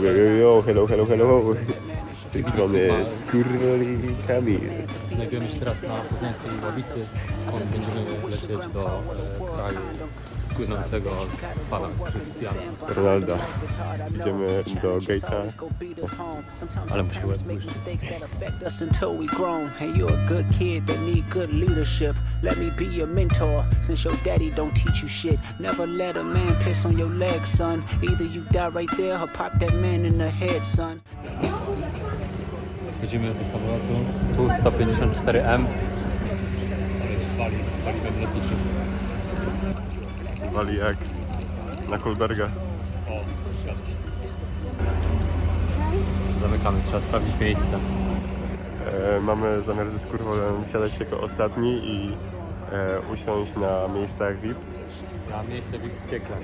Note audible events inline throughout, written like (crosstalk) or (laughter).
creo que vio. Hello, hello, hello. Z tej strony Skurwoli Kamil. Znajdujemy się teraz na poznańskiej ławicy, skąd będziemy lecieć do e, kraju słynącego z pana Krystiana. Ronalda. Idziemy do gate'a. Ale musi łeb Make mistakes that affect us until we grown. And you're a good kid that need good leadership. Let me be your mentor, since your daddy don't teach you shit. Never let a man piss on your leg, son. Either you die right there or pop that man in the head, son. Wchodzimy do samolotu. Tu 154M. Pali, z paliwem lotniczym. Wali jak na Kolberga. Zamykamy, trzeba sprawdzić miejsce. E, mamy zamiar ze Skurwolem wsiadać jako ostatni i e, usiąść na miejscach VIP. Na miejsce w piekle.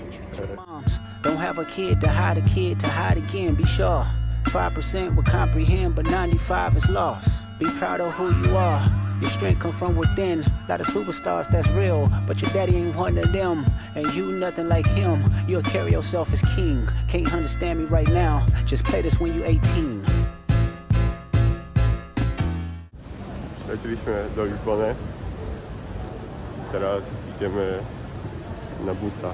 Don't have a kid to hide a kid to hide again. Be sure 5% will comprehend, but 95 is lost. Be proud of who you are. Your strength come from within. Lot of superstars that's real, but your daddy ain't one of them. And you nothing like him. You'll carry yourself as king. Can't understand me right now. Just play this when you 18. Przyleciliśmy do Lizbony. Teraz idziemy na busa.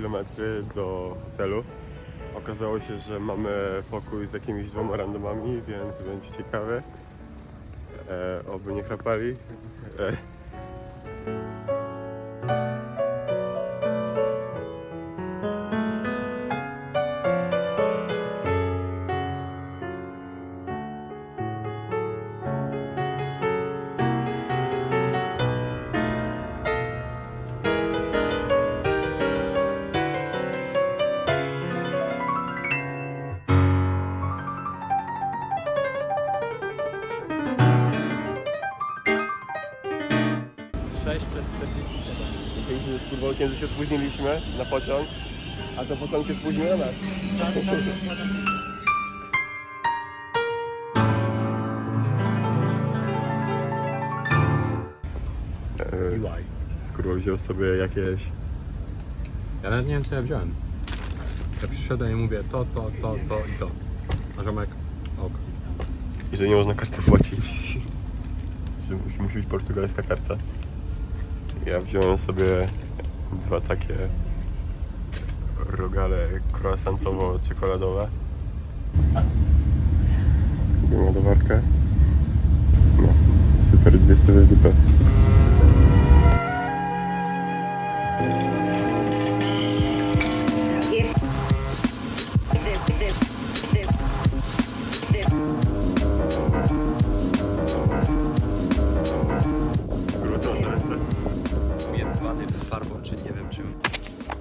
Km do hotelu. Okazało się, że mamy pokój z jakimiś dwoma randomami, więc będzie ciekawe. E, oby nie chrapali. E, się spóźniliśmy na pociąg, a to pociąg się spóźnił na nas. (laughs) UI. Skurwol wziął sobie jakieś Ja nawet nie wiem co ja wziąłem. Ja przyszedłem i mówię to, to, to, to i to. A ziomek, ok. i że nie można kartą płacić. (laughs) że musi, musi być portugalska karta. Ja wziąłem sobie dwa takie rogale croissantowo-czekoladowe. Kupiłem ładowarkę. No, super, dwie stówy w dupę.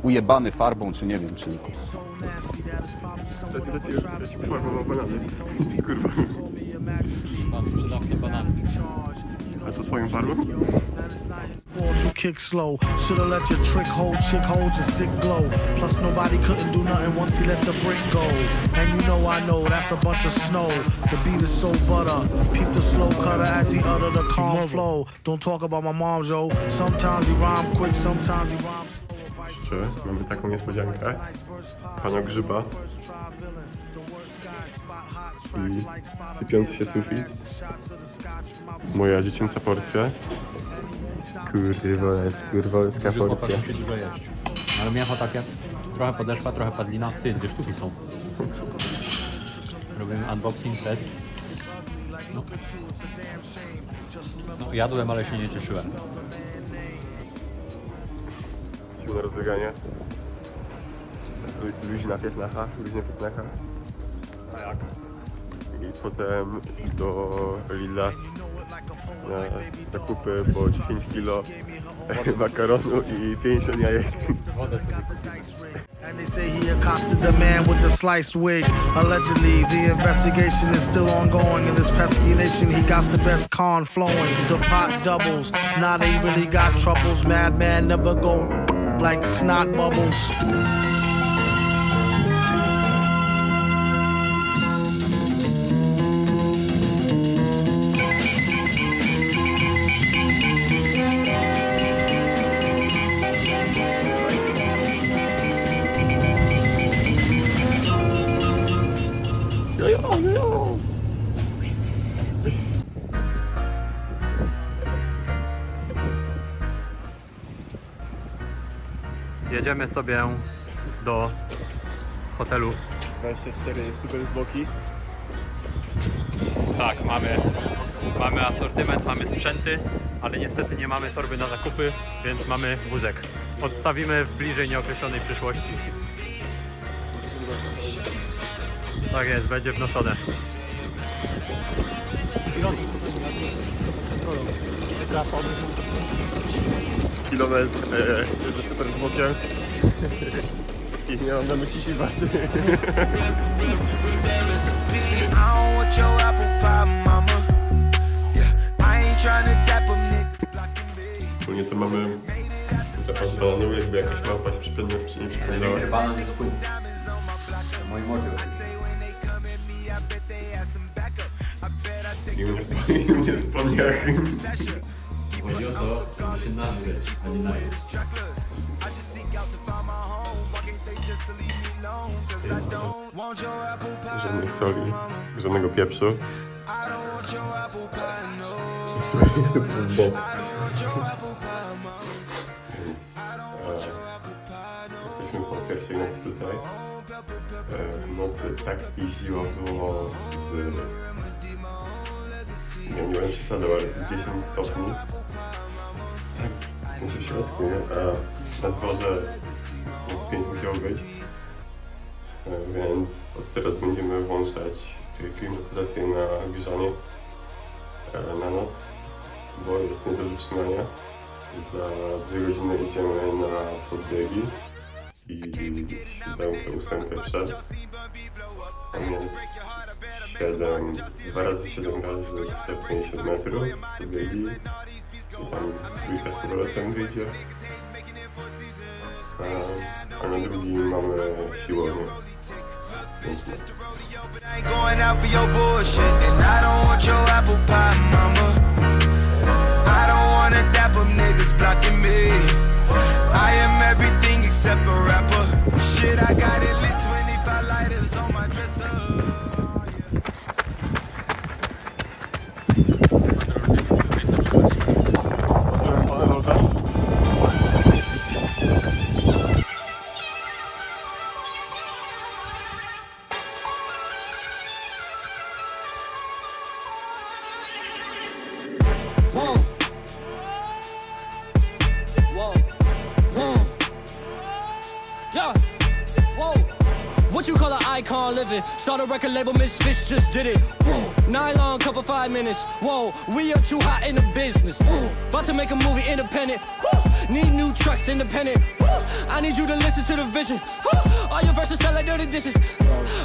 Ujebany farbą, czy nie wiem czym. To ty ci ja ci banany. Kurwa. Pan sprzedawca bananów. A to swoją farbą? Fall to kick slow. Shoulda let your trick hold, chick hold your sick glow. Plus nobody couldn't do nothing once he let the brick go. And you know I know that's a bunch of snow. The beat is so butter. Peep the slow cutter as he utter the calm flow. Don't talk about my mom, Joe. Sometimes he rhyme quick, sometimes he rhymes slow. Czy mamy taką niespodziankę? Pana Grzyba i sypiący się sufit. Moja dziecięca porcja. Skurwola, skurwolska porcja. musi dużo jeść. Ale mięcho takie, trochę podeszwa, trochę padlina. Ty, dwie sztuki są. Robimy unboxing, test. No. no jadłem, ale się nie cieszyłem. Siłne rozbieganie. Lu- Luźna piętnacha, luźna piętnacha. A jak? i potem do Lilla na zakupy po 10 kilo (laughs) makaronu i 50 jajek. Wodę sobie And they say he accosted the man with the sliced wig. Allegedly, the investigation is still ongoing. In this pesky nation, he got the best con flowing. The pot doubles. Now they really got troubles. Madman never go like snot bubbles. Sobie do hotelu. 24 super zwłoki. Tak, mamy, mamy asortyment, mamy sprzęty, ale niestety nie mamy torby na zakupy, więc mamy wózek. Odstawimy w bliżej nieokreślonej przyszłości. Tak jest, będzie wnoszone. Kilometr e, ze super zwłokiem. (laughs) I nie mam na myśli piwa. I don't want your apple pie, mama. Yeah, I ain't tryna dap 'em niggas blocking me. Ogólnie to mamy zapas bananu, jakby jakaś małpa się przypomniała, czy nie przypominała. banan jest moim morzu. I mnie (laughs) i mnie. Chodzi o to, żeby się nazwać, a nie najeść. Bok. Want your apple pie, mama. Więc e, jesteśmy po pierwszej nocy tutaj. E, nocy tak piździło było z... Nie, nie wiem przesadą, ale z 10 stopni. Tak, znaczy w środku, nie? A na dworze z 5 musiało być. Więc od teraz będziemy włączać klimatyzację na grzanie e, na noc, bo jest nie do wytrzymania. Za dwie godziny idziemy na podbiegi i siódemkę, ósemkę przed. Tam jest 7, 2 razy 7 razy 150 metrów podbiegi i tam trójka z powrotem wyjdzie. A, a na drugim mamy siłownię. Więc but I ain't going out for your bullshit. And I don't want your apple pie, mama. I don't wanna dap 'em niggas blocking me. I am everything except a rapper. Shit, I got it lit Start a record label, Misfits just did it. Whoa. Nylon cover five minutes. Whoa. We are too hot in the business. Whoa. About to make a movie independent. Whoa. Need new trucks independent. Whoa. I need you to listen to the vision. Whoa. All your verses sound like dirty dishes.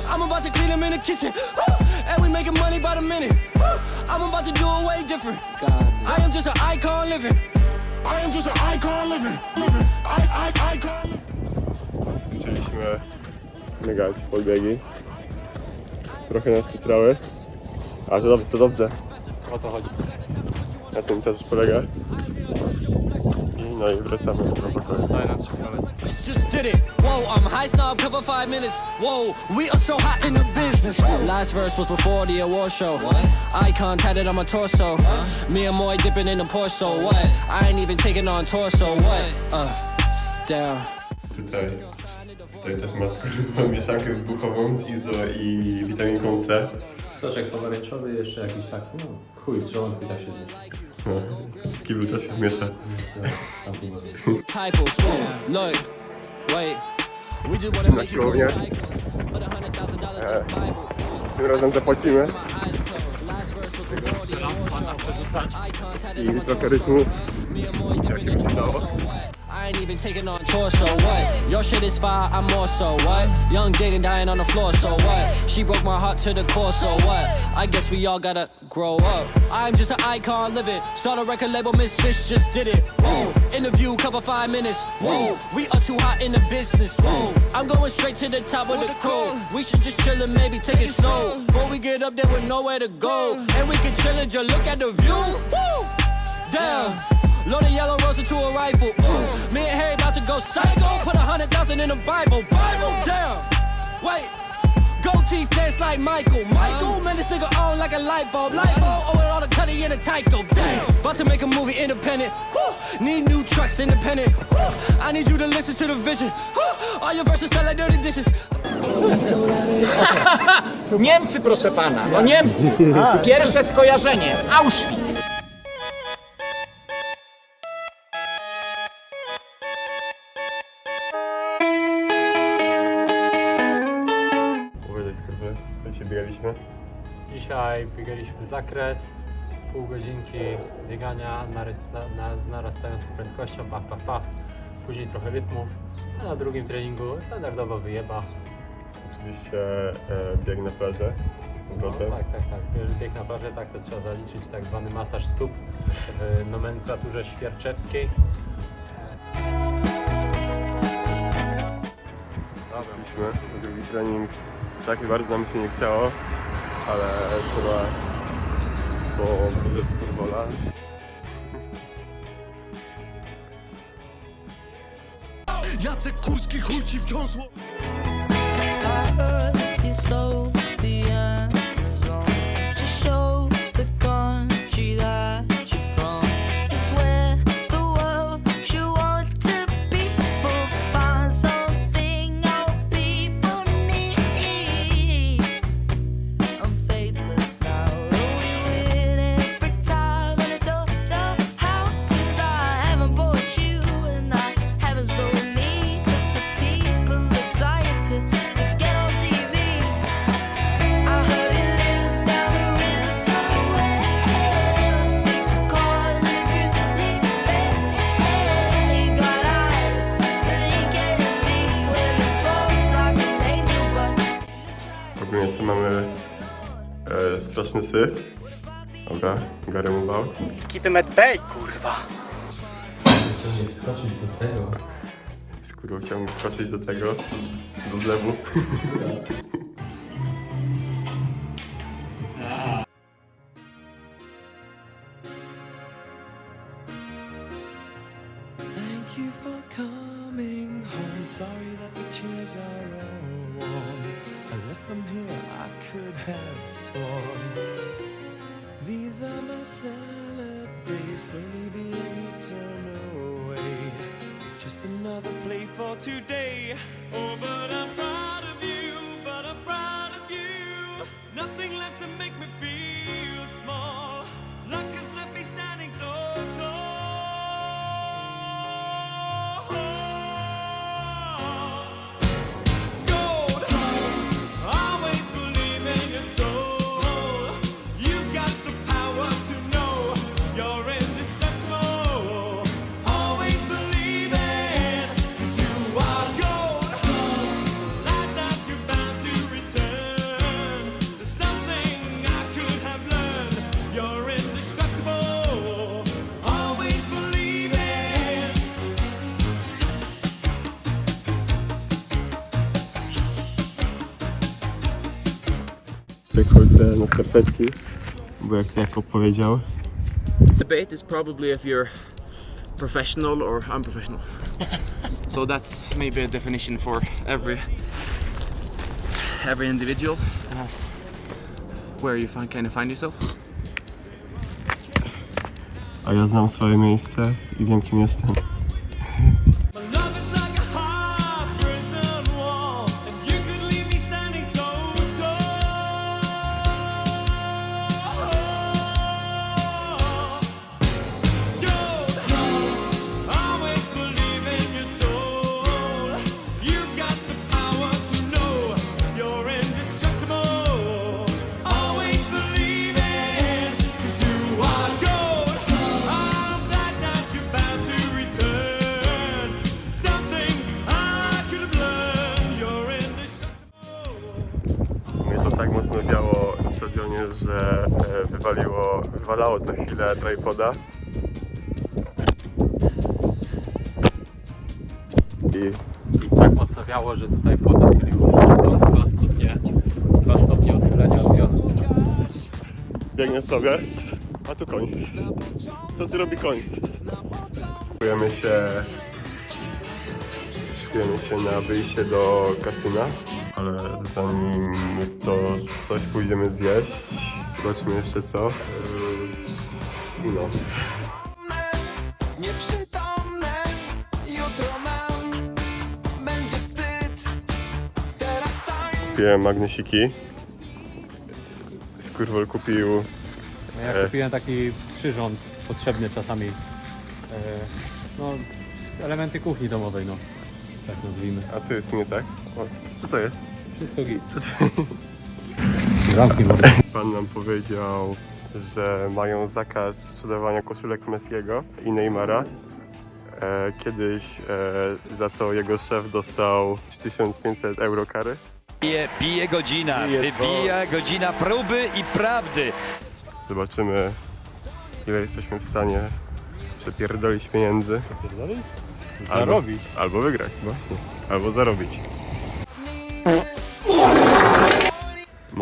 I'm about to clean them in the kitchen. Whoa. And we making money by the minute. Whoa. I'm about to do it way different. God. I am just an icon living. I am just an icon living. Living. I, I, icon living. Skończyliśmy biegać podbiegi. Trochę nas cytrały. Ale to dobrze, to dobrze. O to chodzi. Na tym też polega. I no i wracamy do pokoju. Daj nam szkołę. Just did it. Whoa, I'm high snob, cover five minutes. Whoa, we are so hot in the business. Last verse was before the award show. Icon tatted on my torso. Me and Moy dipping in the Porto. What? I ain't even taking on torso. What? Uh, down. Tutaj, tutaj też ma skórową mieszankę wybuchową z izo i witaminką C. Soczek pomarańczowy, jeszcze jakiś taki, no chuj, w trząsku i tak się zje. No, w kiblu się zmiesza. Sam próbuję. Typos. Whoa, look, wait. We just wanna make you Siłownia. icon. Put a hundred thousand dollars in the Bible. Tym razem zapłacimy i trochę rytmu. Jak się będzie dało. I ain't even taking on tour, so what? Your shit is fire, I'm more so what? Young Jaden dying on the floor, so what? She broke my heart to the core, so what? I guess we all gotta grow up. I'm just an icon living. Start a record label, Miss Fish just did it. Whoa, interview cover five minutes. Whoa, we are too hot in the business. Whoa, I'm going straight to the top of the crew. We should just chill and maybe take it slow. Before we get up there with nowhere to go, and we can chill and just look at the view. Woo! Damn. Load a yellow rose into a rifle. Ooh. Me and Harry about to go psycho. Put a hundred thousand in the Bible. Bible. Damn. Wait. Gold teeth dance like Michael. Michael, man, this nigga on like a light bulb. Light bulb, oh, all the cutty in a Tyco. Damn. About to make a movie independent. Woo. Need new trucks independent. Woo. I need you to listen to the vision. Woo. All your verses sound like dirty dishes. (laughs) Niemcy, proszę pana, no Niemcy. (laughs) Pierwsze skojarzenie, Auschwitz. Co dzisiaj biegaliśmy? Dzisiaj biegaliśmy zakres, pół godzinki biegania na, z narastającą prędkością, pach, pach, pach. Później trochę rytmów, a na drugim treningu standardowo wyjeba. Oczywiście e, bieg na plażę z No, tak, tak, tak. Bieg- na plaży, tak to trzeba zaliczyć, tak zwany masaż stóp w nomenklaturze świerczewskiej. Poszliśmy na drugi trening. Tak bardzo nam się nie chciało, ale trzeba po budżet kurwola. Jacek Kurski chuj ci wciąż tu mamy e, straszny syf. Dobra, Gary move out. Kitty medbay, kurwa. Skurwo chciałbym wskoczyć do tego, do zlewu. Thank you for coming home. Sorry that the chairs are all could have sworn. These are my salad days, slowly being eaten away. Just another play for today. Oh, but I'm Wychodzę na skarpetki, bo jak to Jakob powiedział, debate is probably if you're professional or unprofessional. (laughs) so that's maybe a definition for every every individual. That's where you find, kind of find yourself. a ja znam swoje miejsce i wiem kim jestem. Walało co chwilę tripoda. I I tak mocno wiało, że tutaj płot odchyliło. Są dwa stopnie, dwa stopnie odchylenia od pionu. biegnie sobie, a tu koń. Co ty robi koń? Szykujemy się, szykujemy się na wyjście do kasyna, ale zanim to coś pójdziemy zjeść, zobaczymy jeszcze co. Nieprzytomne, jutro nam będzie wstyd. Teraz. Kupiłem magnesiki. Skurwol kupił No Ja E. kupiłem taki przyrząd potrzebny czasami. E, no, elementy kuchni domowej, no. Tak nazwijmy. A co jest nie tak? O, co, co to jest? Wszystko git. Co to... Zamknij mordę. Pan nam powiedział, że mają zakaz sprzedawania koszulek Messiego i Neymara. E, kiedyś e, za to jego szef dostał 1500 euro kary. Bije, bije godzina, wybija godzina próby i prawdy. Zobaczymy, ile jesteśmy w stanie przepierdolić pieniędzy. Zarobić. Albo, albo wygrać, właśnie. Albo zarobić.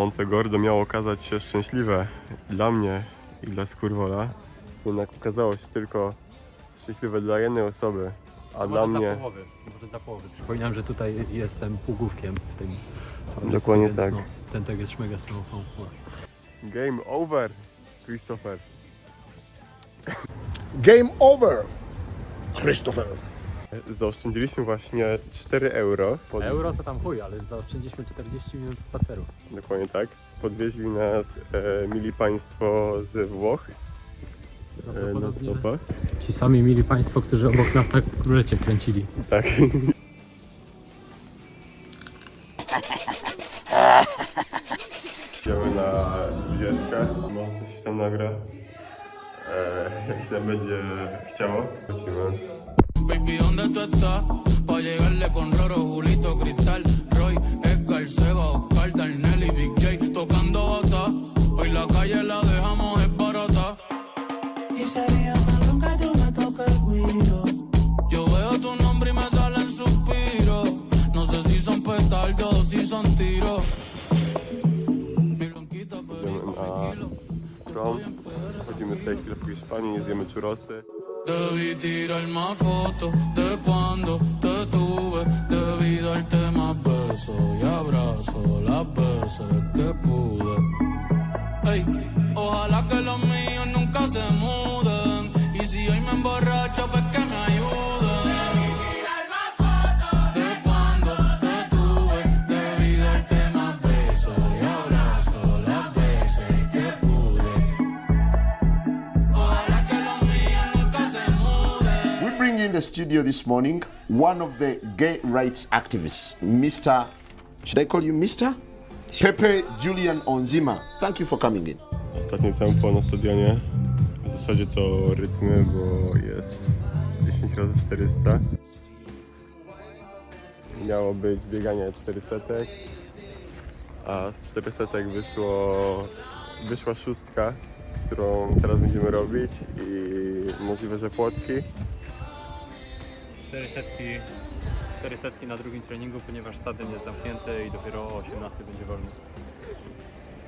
Montegordo miało okazać się szczęśliwe dla mnie i dla Skurwola. Jednak okazało się tylko szczęśliwe dla jednej osoby, a dla Może mnie... Dla połowy. Może dla połowy. Przypominam, że tutaj jestem półgłówkiem w tym. Dokładnie więc tak. No, ten tak jest mega słową. Game over, Christopher. Game over, Christopher. Zaoszczędziliśmy właśnie 4 euro. Pod... Euro to tam chuj, ale zaoszczędziliśmy 40 minut spaceru. Dokładnie tak. Podwieźli nas e, mili państwo ze Włoch e, na Prawdopodobnie stopach. Ci sami mili Państwo, którzy obok nas na królecie kręcili. Tak. Idziemy na 20. Może coś się tam nagra. E, jak się nam będzie chciało. Wrócimy. Baby, ¿dónde tú estás? Pa' llegarle con Roro, Julito, Cristal, Roy, Edgar, Seba, Oscar, Darnell y Big J tocando bata. Hoy la calle la dejamos es barata. Y sería cabrón que tú me toques el guiro. Yo veo tu nombre y me salen suspiros. No sé si son petardos o si son tiros. Mi blanquita, perico, Idziemy kilo. na prom. Chodzimy sobie chwilę po Hiszpanii, zjemy Debí tirar más fotos de cuando te tuve. Debí darte más besos y abrazos las veces que pude. Ey, ojalá que los míos nunca se muden. In the studio this morning one of the gay rights activists, Mr. Should I call you Mr? Pepe Julian Onzima. Thank you for coming in. Ostatnie tempo na stadionie. W zasadzie to rytmy, bo jest 10 razy 400. Miało być bieganie 400, a z 400 wyszło, wyszła szóstka, którą teraz będziemy robić i możliwe, że płotki. 400, 400 na drugim treningu, ponieważ stadion jest zamknięty i dopiero o 18 będzie wolny.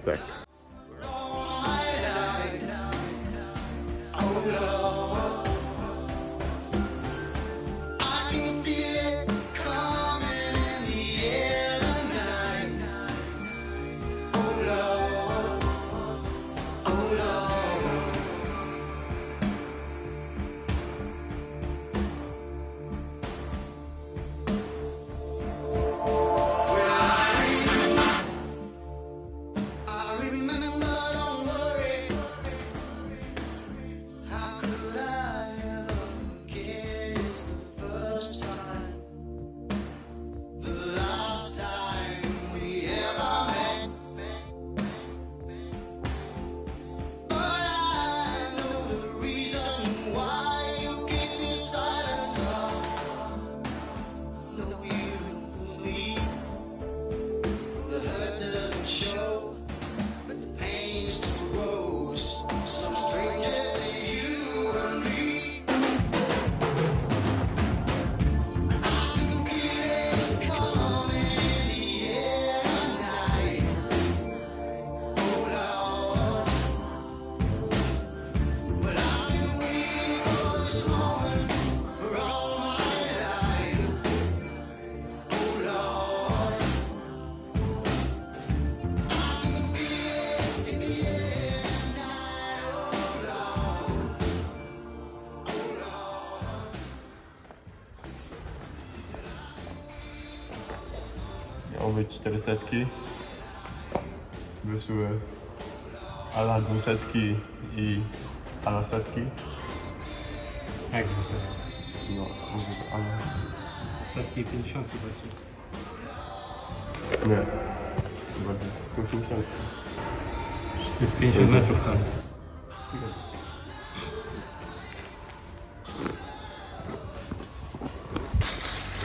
Tak. Miało być 400. Wyszły ala 200 i ala setki. Jak dwuset? No, mówię, że ala. Setki i pięćdziesiątki właśnie. Nie. Chyba 180. To jest 50 metrów kart.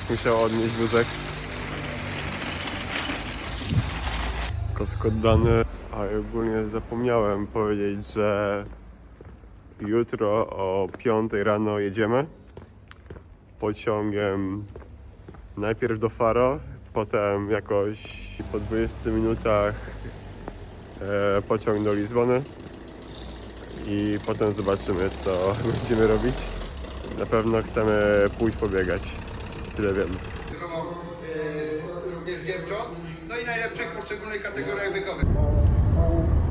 Musiał odnieść wózek. Oddany, a ogólnie zapomniałem powiedzieć, że jutro o 5 rano jedziemy pociągiem najpierw do Faro, potem jakoś po 20 minutach e, pociąg do Lizbony i potem zobaczymy co (laughs) będziemy robić. Na pewno chcemy pójść pobiegać. Tyle wiem. również dziewcząt, no i najlepszych w poszczególnych kategoriach wiekowych.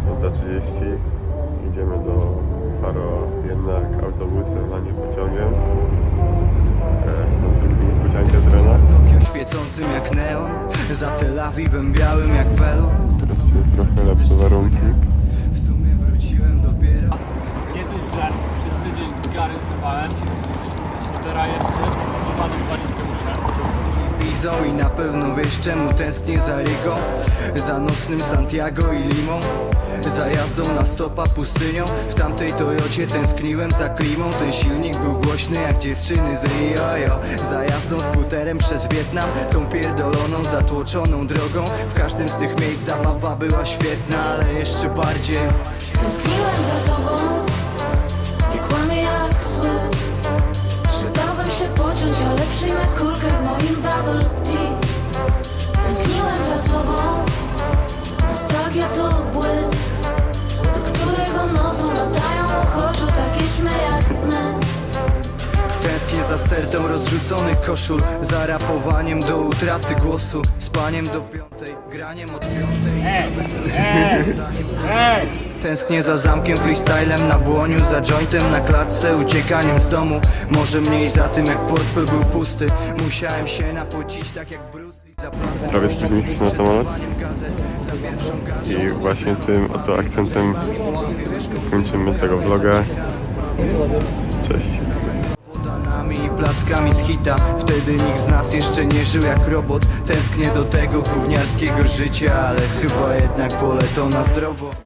Piąta 30. Idziemy do Faro jednak autobusem, a nie pociągiem. E, zrobili niespodziankę z Rena. Tokio świecącym jak neon Za Tel Awiwem białym jak welon Zobaczcie, trochę lepsze warunki. I na pewno wiesz czemu tęsknię za Rigo? Za nocnym Santiago i Limą? Za jazdą na stopa pustynią? W tamtej Toyocie tęskniłem za klimą. Ten silnik był głośny jak dziewczyny z Rio. Za jazdą skuterem przez Wietnam Tą pierdoloną, zatłoczoną drogą. W każdym z tych miejsc zabawa była świetna Ale jeszcze bardziej. Tęskniłem za tobą, nie kłamię jak zły. Że się pociąć, ale przyjmę kulkę Tęsknię za stertą rozrzuconych koszul Za rapowaniem do utraty głosu Spaniem do piątej, graniem od piątej za beztroskowym Tęsknię za zamkiem, freestylem na błoniu Za jointem na klatce, uciekaniem z domu Może mniej za tym jak portfel był pusty Musiałem się napocić tak jak Bruce Lee za pracę Prawie spóźniliśmy na samolot. I właśnie tym oto akcentem kończymy tego vloga. Cześć. I plackami z hita Wtedy nikt z nas jeszcze nie żył jak robot Tęsknię do tego gówniarskiego życia Ale chyba jednak wolę to na zdrowo